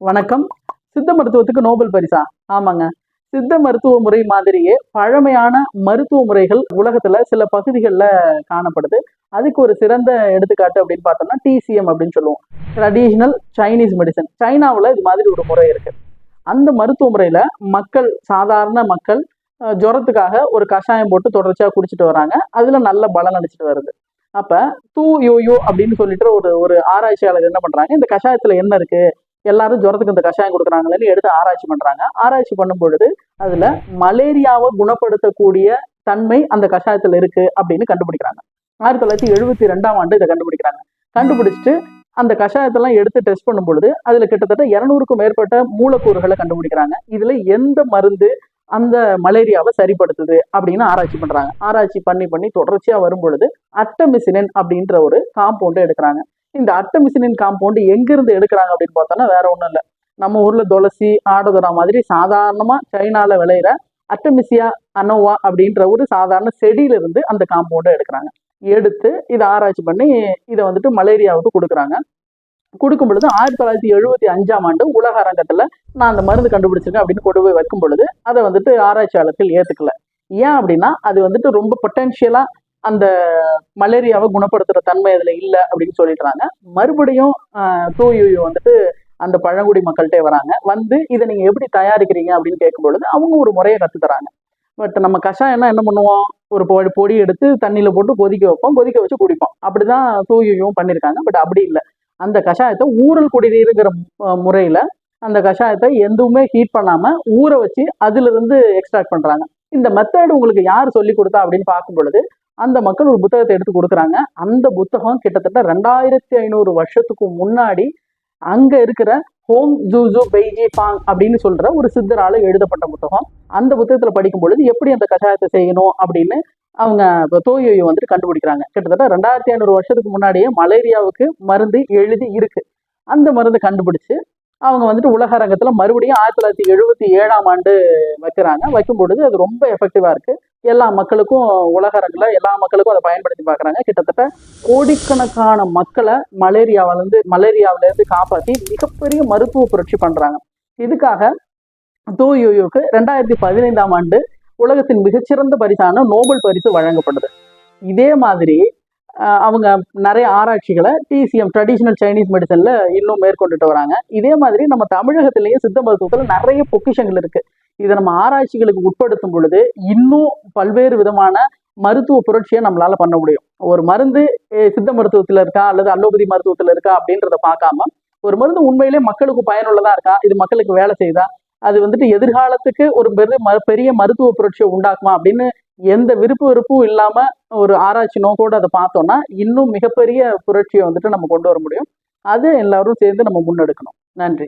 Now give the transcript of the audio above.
வணக்கம். சித்த மருத்துவத்துக்கு நோபல் பரிசா? ஆமாங்க. சித்த மருத்துவ முறை மாதிரியே பழமையான மருத்துவ முறைகள் உலகத்துல சில பகுதிகளில் காணப்படுது. அதுக்கு ஒரு சிறந்த எடுத்துக்காட்டு அப்படின்னு பார்த்தோம்னா டிசிஎம் அப்படின்னு சொல்லுவோம். ட்ரெடிஷ்னல் சைனீஸ் மெடிசன் சைனாவில் இது மாதிரி ஒரு முறை இருக்கு. அந்த மருத்துவ முறையில மக்கள் சாதாரண மக்கள் ஜுரத்துக்காக ஒரு கஷாயம் போட்டு தொடர்ச்சியாக குடிச்சிட்டு வராங்க. அதுல நல்ல பலன் அடிச்சிட்டு வருது. அப்ப தூ யோயோ அப்படின்னு சொல்லிட்டு ஒரு ஒரு ஆராய்ச்சியாளர் என்ன பண்றாங்க? இந்த கஷாயத்துல என்ன இருக்கு? எல்லாரும் ஜுரத்துக்கு இந்த கஷாயம் கொடுக்குறாங்களேன்னு எடுத்து ஆராய்ச்சி பண்றாங்க. ஆராய்ச்சி பண்ணும் பொழுது அதுல மலேரியாவை குணப்படுத்தக்கூடிய தன்மை அந்த கஷாயத்துல இருக்கு அப்படின்னு கண்டுபிடிக்கிறாங்க. ஆயிரத்தி தொள்ளாயிரத்தி எழுபத்தி ரெண்டாம் ஆண்டு இதை கண்டுபிடிக்கிறாங்க. கண்டுபிடிச்சிட்டு அந்த கஷாயத்தெல்லாம் எடுத்து டெஸ்ட் பண்ணும் பொழுது அதுல கிட்டத்தட்ட இருநூறுக்கும் மேற்பட்ட மூலக்கூறுகளை கண்டுபிடிக்கிறாங்க. இதுல எந்த மருந்து அந்த மலேரியாவை சரிப்படுத்துது அப்படின்னு ஆராய்ச்சி பண்றாங்க. ஆராய்ச்சி பண்ணி பண்ணி தொடர்ச்சியா வரும் பொழுது அட்டமிசினன் அப்படின்ற ஒரு காம்பவுண்டை எடுக்கிறாங்க. இந்த அட்டமிசினின் காம்பவுண்டு எங்கிருந்து எடுக்கிறாங்க அப்படின்னு பார்த்தோம்னா வேற ஒன்றும் இல்லை. நம்ம ஊர்ல துளசி ஆடதுரா மாதிரி சாதாரணமா சைனால விளையிற அட்டமிசியா அனோவா அப்படின்ற ஒரு சாதாரண செடியிலிருந்து அந்த காம்பவுண்டை எடுக்கிறாங்க. எடுத்து இதை ஆராய்ச்சி பண்ணி இதை வந்துட்டு மலேரியாவுக்கு கொடுக்குறாங்க. கொடுக்கும் பொழுது ஆயிரத்தி தொள்ளாயிரத்தி எழுபத்தி அஞ்சாம் ஆண்டு உலக அரங்கத்துல நான் அந்த மருந்து கண்டுபிடிச்சிருக்கேன் அப்படின்னு கொண்டு போய் வைக்கும் பொழுது அதை வந்துட்டு ஆராய்ச்சியாளர்கள் ஏத்துக்கல. ஏன் அப்படின்னா அது வந்துட்டு ரொம்ப பொட்டென்ஷியலா அந்த மலேரியாவை குணப்படுத்துற தன்மை அதுல இல்லை அப்படின்னு சொல்லிடுறாங்க. மறுபடியும் தூயு வந்துட்டு அந்த பழங்குடி மக்கள்கிட்டே வராங்க. வந்து இதை நீங்க எப்படி தயாரிக்கிறீங்க அப்படின்னு கேட்கும் பொழுது அவங்க ஒரு முறையை கத்து பட் நம்ம கஷாயம்னா என்ன பண்ணுவோம்? ஒரு பொடி பொடி எடுத்து தண்ணியில போட்டு கொதிக்க வைப்போம். கொதிக்க வச்சு குடிப்போம். அப்படிதான் தூயும் பண்ணியிருக்காங்க பட் அப்படி இல்லை. அந்த கஷாயத்தை ஊறல் குடிநீருங்கிற முறையில் முறையில அந்த கஷாயத்தை எதுவுமே ஹீட் பண்ணாம ஊற வச்சு அதுல இருந்து எக்ஸ்ட்ராக்ட் பண்றாங்க. இந்த மெத்தட் உங்களுக்கு யார் சொல்லி கொடுத்தா அப்படின்னு பார்க்கும் பொழுது அந்த மக்கள் ஒரு புத்தகத்தை எடுத்து கொடுக்குறாங்க. அந்த புத்தகம் கிட்டத்தட்ட ரெண்டாயிரத்தி ஐநூறு வருஷத்துக்கு முன்னாடி அங்க இருக்கிற ஹோம் ஜூஜு பெய்ஜி பாங் அப்படின்னு சொல்ற ஒரு சித்தரால எழுதப்பட்ட புத்தகம். அந்த புத்தகத்துல படிக்கும் பொழுது எப்படி அந்த கஷாயத்தை செய்யணும் அப்படின்னு அவங்க தோயோயை வந்துட்டு கண்டுபிடிக்கிறாங்க. கிட்டத்தட்ட ரெண்டாயிரத்தி ஐநூறு வருஷத்துக்கு முன்னாடியே மலேரியாவுக்கு மருந்து எழுதி இருக்கு. அந்த மருந்து கண்டுபிடிச்சு அவங்க வந்துட்டு உலக அரங்கத்துல மறுபடியும் ஆயிரத்தி தொள்ளாயிரத்தி எழுபத்தி ஏழாம் ஆண்டு வைக்கிறாங்க. வைக்கும் பொழுது அது ரொம்ப எஃபெக்டிவா இருக்கு. எல்லா மக்களுக்கும் உலக எல்லா மக்களுக்கும் அதை பயன்படுத்தி பார்க்குறாங்க. கிட்டத்தட்ட கோடிக்கணக்கான மக்களை மலேரியாவிலேருந்து மலேரியாவிலேருந்து காப்பாற்றி மிகப்பெரிய மருத்துவ புரட்சி பண்ணுறாங்க இதுக்காக தூயுக்கு ரெண்டாயிரத்தி பதினைந்தாம் ஆண்டு உலகத்தின் மிகச்சிறந்த பரிசான நோபல் பரிசு வழங்கப்படுது. இதே மாதிரி அவங்க நிறைய ஆராய்ச்சிகளை டிசிஎம் ட்ரெடிஷ்னல் சைனீஸ் மெடிசனில் இன்னும் மேற்கொண்டுட்டு வராங்க. இதே மாதிரி நம்ம தமிழகத்திலேயே சித்த மருத்துவத்தில் நிறைய பொக்கிஷங்கள் இருக்குது இதை நம்ம ஆராய்ச்சிகளுக்கு உட்படுத்தும் பொழுது இன்னும் பல்வேறு விதமான மருத்துவ புரட்சியை நம்மளால பண்ண முடியும். ஒரு மருந்து சித்த மருத்துவத்துல இருக்கா? அல்லது அலோபதி மருத்துவத்துல இருக்கா? அப்படின்றத பார்க்காம ஒரு மருந்து உண்மையிலே மக்களுக்கு பயனுள்ளதா இருக்கா? இது மக்களுக்கு வேலை செய்தா அது வந்துட்டு எதிர்காலத்துக்கு ஒரு பெரு ம- பெரிய மருத்துவ புரட்சியை உண்டாக்குமா? அப்படின்னு எந்த விருப்ப விருப்பும் இல்லாம ஒரு ஆராய்ச்சி நோக்கோடு அதை பார்த்தோம்னா இன்னும் மிகப்பெரிய புரட்சியை வந்துட்டு நம்ம கொண்டு வர முடியும். அது எல்லாரும் சேர்ந்து நம்ம முன்னெடுக்கணும். நன்றி.